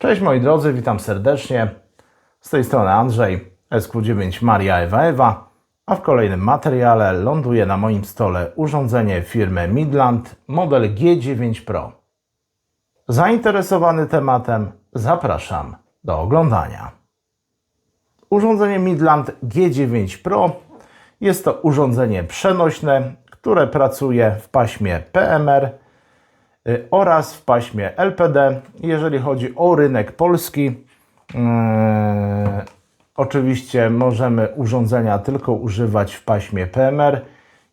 Cześć moi drodzy, witam serdecznie. Z tej strony Andrzej, SQ9 Maria Ewa Ewa, a w kolejnym materiale ląduje na moim stole urządzenie firmy Midland model G9 Pro. Zainteresowany tematem zapraszam do oglądania. Urządzenie Midland G9 Pro jest to urządzenie przenośne, które pracuje w paśmie PMR oraz w paśmie LPD. Jeżeli chodzi o rynek polski, yy, oczywiście możemy urządzenia tylko używać w paśmie PMR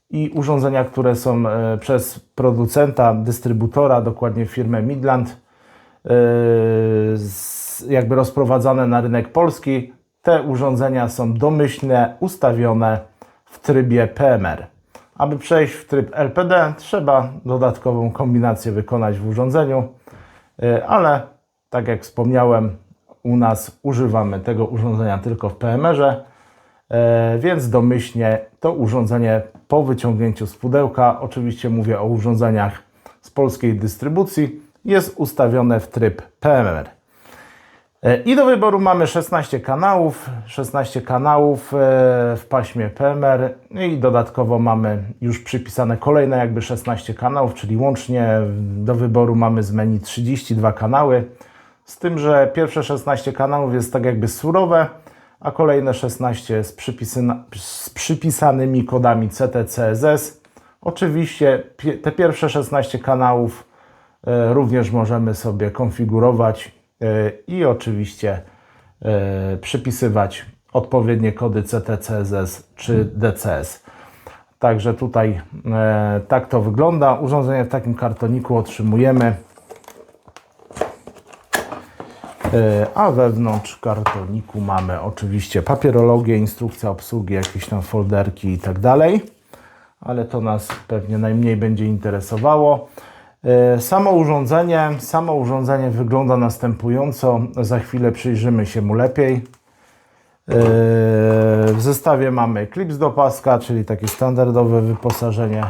i urządzenia, które są yy, przez producenta, dystrybutora, dokładnie firmę Midland, jakby rozprowadzane na rynek polski. Te urządzenia są domyślnie ustawione w trybie PMR. Aby przejść w tryb LPD, trzeba dodatkową kombinację wykonać w urządzeniu, y, ale tak jak wspomniałem, u nas używamy tego urządzenia tylko w PMR-ze, y, więc domyślnie to urządzenie po wyciągnięciu z pudełka, oczywiście mówię o urządzeniach z polskiej dystrybucji, jest ustawione w tryb PMR. E, I do wyboru mamy 16 kanałów, 16 kanałów e, w paśmie PMR i dodatkowo mamy już przypisane kolejne jakby 16 kanałów, czyli łącznie do wyboru mamy z menu 32 kanały. Z tym, że pierwsze 16 kanałów jest tak jakby surowe, a kolejne 16 z, z przypisanymi kodami CTCSS. Oczywiście te pierwsze 16 kanałów e, również możemy sobie konfigurować i oczywiście e, przypisywać odpowiednie kody CTCSS czy DCS. Także tutaj e, tak to wygląda. Urządzenie w takim kartoniku otrzymujemy. E, A wewnątrz kartoniku mamy oczywiście papierologię, instrukcja obsługi, jakieś tam folderki i tak dalej, ale to nas pewnie najmniej będzie interesowało. E, Samo urządzenie, samo urządzenie wygląda następująco. Za chwilę przyjrzymy się mu lepiej. E, W zestawie mamy klips do paska, czyli takie standardowe wyposażenie,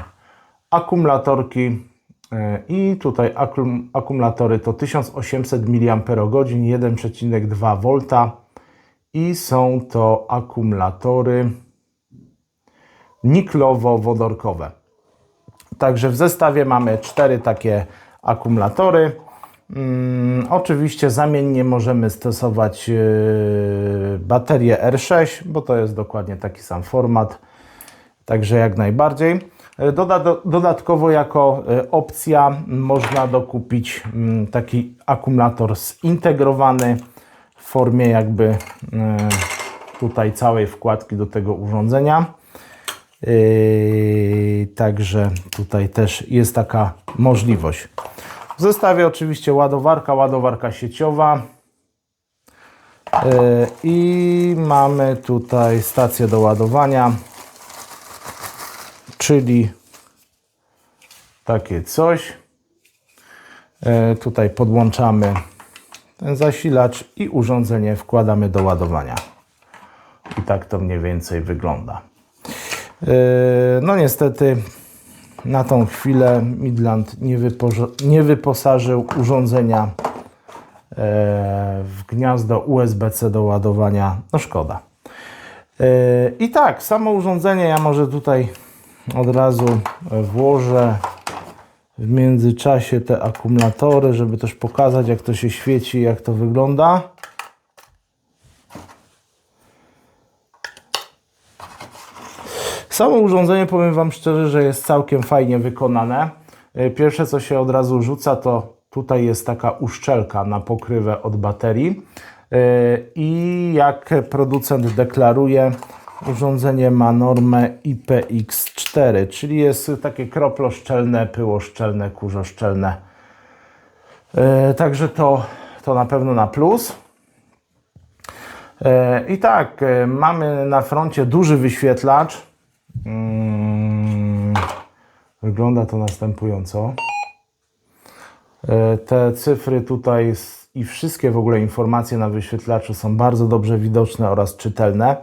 akumulatorki e, i tutaj akum- akumulatory to 1800 mAh, 1,2 V i są to akumulatory niklowo-wodorkowe. Także w zestawie mamy cztery takie akumulatory. Mm, oczywiście zamiennie możemy stosować yy, baterię R6, bo to jest dokładnie taki sam format. Także jak najbardziej. E, Doda, do, dodatkowo jako e, opcja można dokupić mm, taki akumulator zintegrowany w formie jakby e, tutaj całej wkładki do tego urządzenia. Yy, Także tutaj też jest taka możliwość. W zestawie oczywiście ładowarka, ładowarka sieciowa. Yy, I mamy tutaj stację do ładowania, czyli takie coś. Yy, Tutaj podłączamy ten zasilacz i urządzenie wkładamy do ładowania. I tak to mniej więcej wygląda. Yy, No niestety na tą chwilę Midland nie, nie wyposażył urządzenia e, w gniazdo USB-C do ładowania. No szkoda. Yy, I tak, samo urządzenie ja może tutaj od razu włożę w międzyczasie te akumulatory, żeby też pokazać jak to się świeci, jak to wygląda. Samo urządzenie, powiem Wam szczerze, że jest całkiem fajnie wykonane. E, Pierwsze, co się od razu rzuca, to tutaj jest taka uszczelka na pokrywę od baterii. E, I jak producent deklaruje, urządzenie ma normę IPX4, czyli jest takie kroploszczelne, pyłoszczelne, kurzoszczelne. E, Także to, to na pewno na plus. I tak, mamy na froncie duży wyświetlacz. Mm, Wygląda to następująco. E, Te cyfry tutaj i wszystkie w ogóle informacje na wyświetlaczu są bardzo dobrze widoczne oraz czytelne.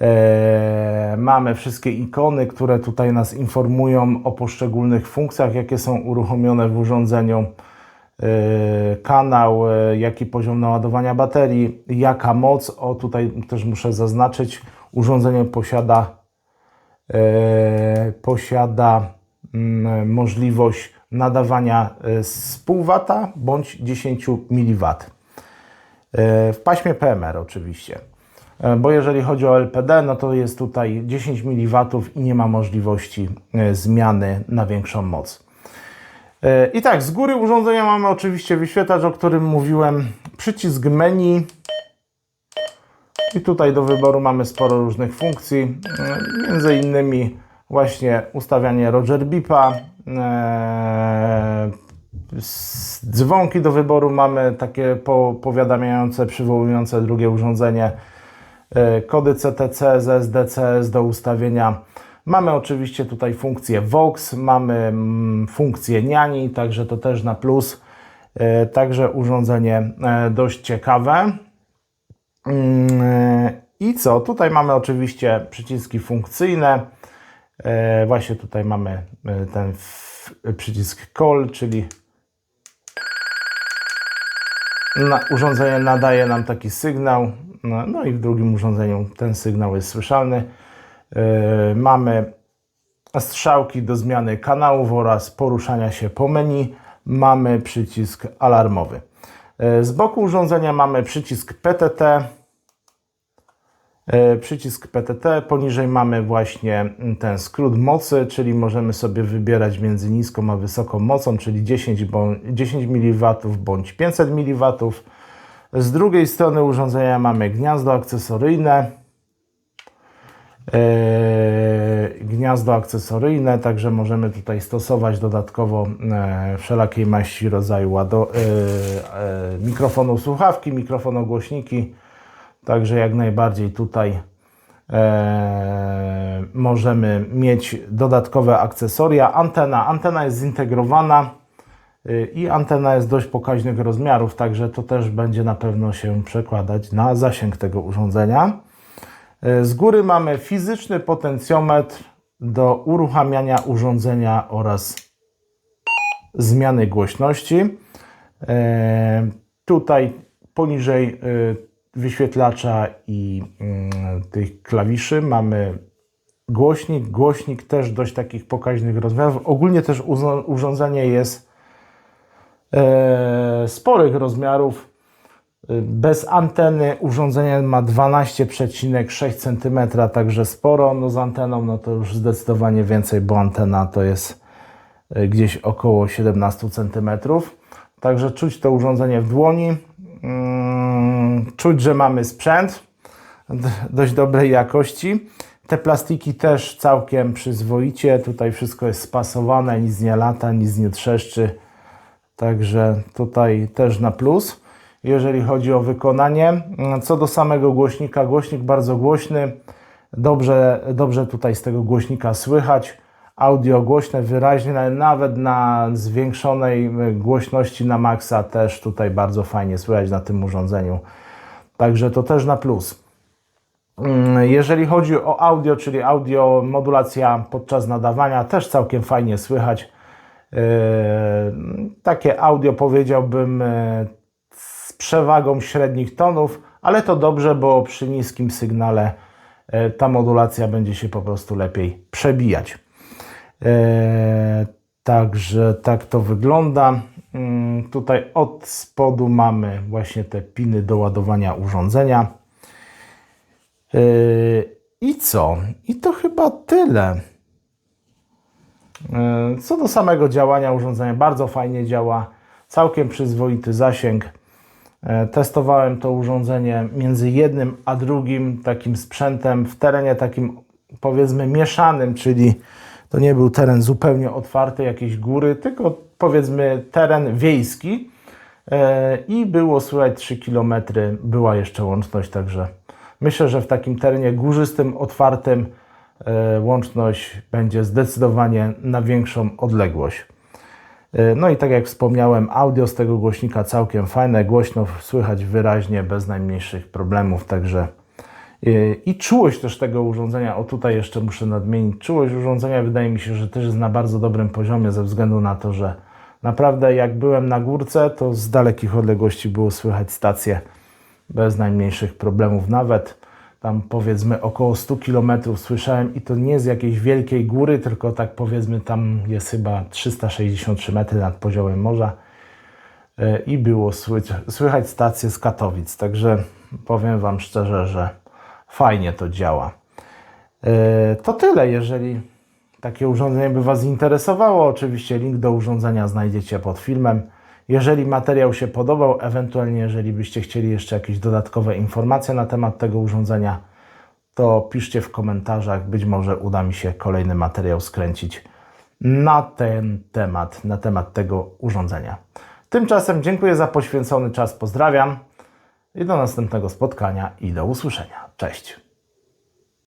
E, Mamy wszystkie ikony, które tutaj nas informują o poszczególnych funkcjach, jakie są uruchomione w urządzeniu. e, kanał, jaki poziom naładowania baterii, jaka moc. O, tutaj też muszę zaznaczyć, urządzenie posiada, posiada mm, możliwość nadawania e, z pół W bądź 10 mW. E, W paśmie PMR oczywiście. E, Bo jeżeli chodzi o LPD, no to jest tutaj 10 mW i nie ma możliwości e, zmiany na większą moc. E, I tak, z góry urządzenia mamy oczywiście wyświetlacz, o którym mówiłem, przycisk menu. I tutaj do wyboru mamy sporo różnych funkcji, e, między innymi właśnie ustawianie Roger Beepa, e, dzwonki do wyboru mamy takie po, powiadamiające, przywołujące drugie urządzenie, e, kody CTC, ZSDCS do ustawienia. Mamy oczywiście tutaj funkcję Vox, mamy mm, funkcję Niani, także to też na plus. Także urządzenie dość ciekawe. Mm, I co? Tutaj mamy oczywiście przyciski funkcyjne. E, Właśnie tutaj mamy e, ten przycisk call, czyli urządzenie nadaje nam taki sygnał. No, no i w drugim urządzeniu ten sygnał jest słyszalny. E, Mamy strzałki do zmiany kanałów oraz poruszania się po menu. Mamy przycisk alarmowy. E, Z boku urządzenia mamy przycisk PTT. E, Przycisk PTT, poniżej mamy właśnie ten skrót mocy, czyli możemy sobie wybierać między niską a wysoką mocą, czyli 10, bądź, 10 mW bądź 500 mW. Z drugiej strony urządzenia mamy gniazdo akcesoryjne. E, gniazdo akcesoryjne, także możemy tutaj stosować dodatkowo e, wszelakiej maści rodzaju łado, e, e, mikrofonu słuchawki, mikrofonu głośniki, także jak najbardziej tutaj możemy mieć dodatkowe akcesoria. Antena, antena jest zintegrowana i antena jest dość pokaźnych rozmiarów, także to też będzie na pewno się przekładać na zasięg tego urządzenia. E, Z góry mamy fizyczny potencjometr do uruchamiania urządzenia oraz zmiany głośności. E, Tutaj poniżej e, wyświetlacza i mm, tych klawiszy mamy głośnik. Głośnik też dość takich pokaźnych rozmiarów. Ogólnie też urządzenie jest sporych rozmiarów. Bez anteny urządzenie ma 12,6 cm, także sporo. No z anteną no to już zdecydowanie więcej, bo antena to jest e, gdzieś około 17 cm. Także czuć to urządzenie w dłoni. Mm, Czuć, że mamy sprzęt dość dobrej jakości. Te plastiki też całkiem przyzwoicie. Tutaj wszystko jest spasowane, nic nie lata, nic nie trzeszczy. Także tutaj też na plus, jeżeli chodzi o wykonanie. Co do samego głośnika, głośnik bardzo głośny. Dobrze, dobrze tutaj z tego głośnika słychać. Audio głośne, wyraźnie, ale nawet na zwiększonej głośności na maksa też tutaj bardzo fajnie słychać na tym urządzeniu. Także to też na plus. Mm, Jeżeli chodzi o audio, czyli audio modulacja podczas nadawania, też całkiem fajnie słychać. Yy, Takie audio powiedziałbym z przewagą średnich tonów, ale to dobrze, bo przy niskim sygnale yy, ta modulacja będzie się po prostu lepiej przebijać. Yy, Także tak to wygląda. Yy, Tutaj od spodu mamy właśnie te piny do ładowania urządzenia. Yy, I co? I to chyba tyle. Co do samego działania urządzenia, bardzo fajnie działa, całkiem przyzwoity zasięg. Yy, Testowałem to urządzenie między jednym a drugim takim sprzętem w terenie takim powiedzmy mieszanym, czyli to nie był teren zupełnie otwarty, jakieś góry, tylko powiedzmy teren wiejski yy, i było słychać 3 km, była jeszcze łączność, także myślę, że w takim terenie górzystym, otwartym e, łączność będzie zdecydowanie na większą odległość. E, No i tak jak wspomniałem, audio z tego głośnika całkiem fajne, głośno słychać wyraźnie, bez najmniejszych problemów, także e, i czułość też tego urządzenia, o tutaj jeszcze muszę nadmienić, czułość urządzenia wydaje mi się, że też jest na bardzo dobrym poziomie ze względu na to, że Naprawdę, jak byłem na górce, to z dalekich odległości było słychać stację bez najmniejszych problemów nawet. Tam powiedzmy około 100 km słyszałem i to nie z jakiejś wielkiej góry, tylko tak powiedzmy tam jest chyba 363 metry nad poziomem morza E, i było słychać, stację z Katowic. Także powiem Wam szczerze, że fajnie to działa. E, To tyle, jeżeli takie urządzenie by Was interesowało. Oczywiście link do urządzenia znajdziecie pod filmem. Jeżeli materiał się podobał, ewentualnie jeżeli byście chcieli jeszcze jakieś dodatkowe informacje na temat tego urządzenia, to piszcie w komentarzach. Być może uda mi się kolejny materiał skręcić na ten temat, na temat tego urządzenia. Tymczasem dziękuję za poświęcony czas, pozdrawiam i do następnego spotkania i do usłyszenia. Cześć.